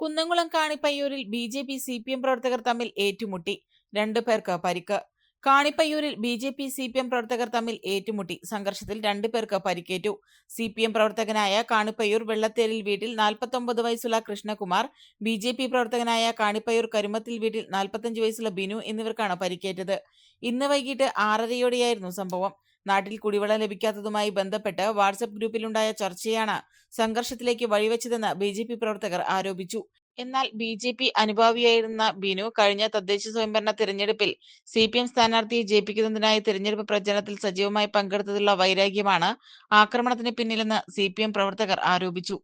Kunnamkulam കാണിപ്പയ്യൂരിൽ B J P C P M പ്രവർത്തകർ തമ്മിൽ ഏറ്റുമുട്ടി. രണ്ടു പേർക്ക് പരിക്ക്. കാണിപ്പയ്യൂരിൽ B J P C P M പ്രവർത്തകർ തമ്മിൽ ഏറ്റുമുട്ടി. സംഘർഷത്തിൽ രണ്ടു പേർക്ക് പരിക്കേറ്റു. സി പി എം പ്രവർത്തകനായ കാണിപ്പയ്യൂർ വെള്ളത്തേരിൽ വീട്ടിൽ നാൽപ്പത്തൊമ്പത് വയസ്സുള്ള കൃഷ്ണകുമാർ ബി ജെ പി പ്രവർത്തകനായ കാണിപ്പയ്യൂർ കരുമത്തിൽ വീട്ടിൽ നാൽപ്പത്തഞ്ച് വയസ്സുള്ള ബിനു എന്നിവർക്കാണ് പരിക്കേറ്റത്. ഇന്ന് വൈകിട്ട് ആറരയോടെയായിരുന്നു സംഭവം. നാട്ടിൽ കുടിവെള്ളം ലഭിക്കാത്തതുമായി ബന്ധപ്പെട്ട് വാട്സപ്പ് ഗ്രൂപ്പിലുണ്ടായ ചർച്ചയാണ് സംഘർഷത്തിലേക്ക് വഴിവെച്ചതെന്ന് ബി പ്രവർത്തകർ ആരോപിച്ചു. എന്നാൽ ബി ജെ പി അനുഭാവിയായിരുന്ന ബിനു കഴിഞ്ഞ തദ്ദേശ സ്വയംഭരണ തിരഞ്ഞെടുപ്പിൽ സി പി എം സ്ഥാനാർത്ഥിയെ ജയിപ്പിക്കുന്നതിനായി തിരഞ്ഞെടുപ്പ് പ്രചരണത്തിൽ സജീവമായി പങ്കെടുത്തതിലുള്ള വൈരാഗ്യമാണ് ആക്രമണത്തിന് പിന്നിലെന്ന് സി പി എം പ്രവർത്തകർ ആരോപിച്ചു.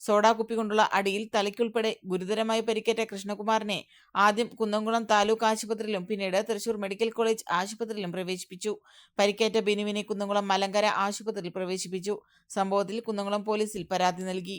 സോഡാ കുപ്പി കൊണ്ടുള്ള അടിയിൽ തലയ്ക്കുൾപ്പെടെ ഗുരുതരമായി പരിക്കേറ്റ കൃഷ്ണകുമാറിനെ ആദ്യം കുന്നംകുളം താലൂക്ക് ആശുപത്രിയിലും പിന്നീട് തൃശൂർ മെഡിക്കൽ കോളേജ് ആശുപത്രിയിലും പ്രവേശിപ്പിച്ചു. പരിക്കേറ്റ ബിനുവിനെ കുന്നംകുളം മലങ്കര ആശുപത്രിയിൽ പ്രവേശിപ്പിച്ചു. സംഭവത്തിൽ കുന്നംകുളം പോലീസിൽ പരാതി നൽകി.